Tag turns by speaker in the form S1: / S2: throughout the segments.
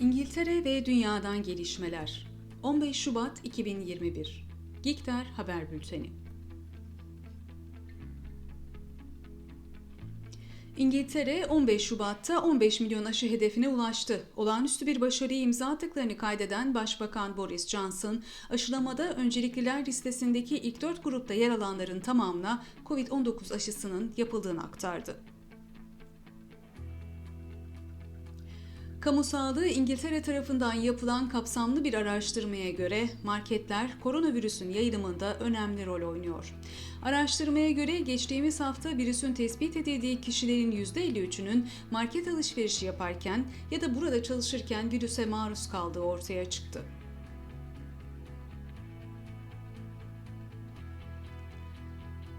S1: İngiltere ve dünyadan gelişmeler. 15 Şubat 2021. Gikter Haber Bülteni. İngiltere 15 Şubat'ta 15 milyon aşı hedefine ulaştı. Olağanüstü bir başarıyı imza attıklarını kaydeden Başbakan Boris Johnson, aşılamada öncelikliler listesindeki ilk dört grupta yer alanların tamamına COVID-19 aşısının yapıldığını aktardı. Kamu Sağlığı İngiltere tarafından yapılan kapsamlı bir araştırmaya göre marketler koronavirüsün yayılımında önemli rol oynuyor. Araştırmaya göre geçtiğimiz hafta virüsün tespit edildiği kişilerin %53'ünün market alışverişi yaparken ya da burada çalışırken virüse maruz kaldığı ortaya çıktı.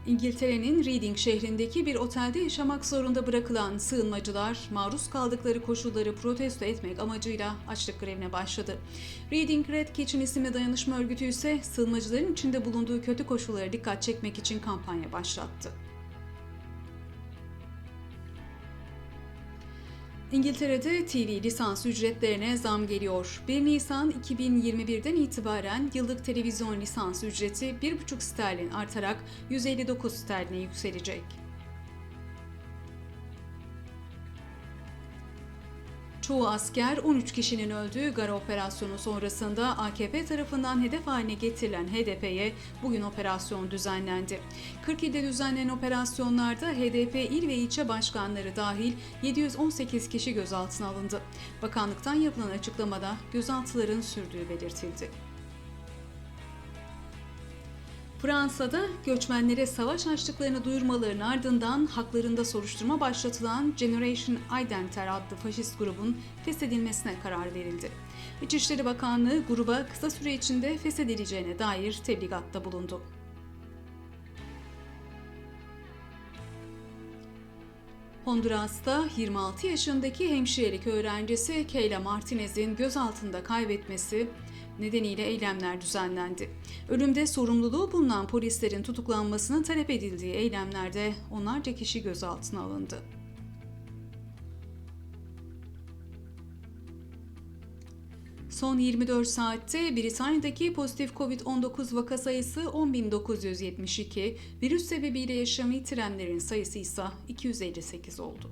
S1: İngiltere'nin Reading şehrindeki bir otelde yaşamak zorunda bırakılan sığınmacılar maruz kaldıkları koşulları protesto etmek amacıyla açlık grevine başladı. Reading Red Kitchen isimli dayanışma örgütü ise sığınmacıların içinde bulunduğu kötü koşullara dikkat çekmek için kampanya başlattı. İngiltere'de TV lisans ücretlerine zam geliyor. 1 Nisan 2021'den itibaren yıllık televizyon lisans ücreti 1,5 sterlin artarak 159 sterline yükselecek. Çoğu asker 13 kişinin öldüğü Gara operasyonu sonrasında AKP tarafından hedef haline getirilen HDP'ye bugün operasyon düzenlendi. 40 ilde düzenlenen operasyonlarda HDP il ve ilçe başkanları dahil 718 kişi gözaltına alındı. Bakanlıktan yapılan açıklamada gözaltıların sürdüğü belirtildi. Fransa'da göçmenlere savaş açtıklarını duyurmalarının ardından haklarında soruşturma başlatılan Generation Identiter adlı faşist grubun feshedilmesine karar verildi. İçişleri Bakanlığı gruba kısa süre içinde feshedileceğine dair tebligatta bulundu. Honduras'ta 26 yaşındaki hemşirelik öğrencisi Kayla Martinez'in gözaltında kaybetmesi nedeniyle eylemler düzenlendi. Ölümde sorumluluğu bulunan polislerin tutuklanmasının talep edildiği eylemlerde onlarca kişi gözaltına alındı. Son 24 saatte Britanya'daki pozitif COVID-19 vaka sayısı 10.972, virüs sebebiyle yaşamı yitirenlerin sayısı ise 258 oldu.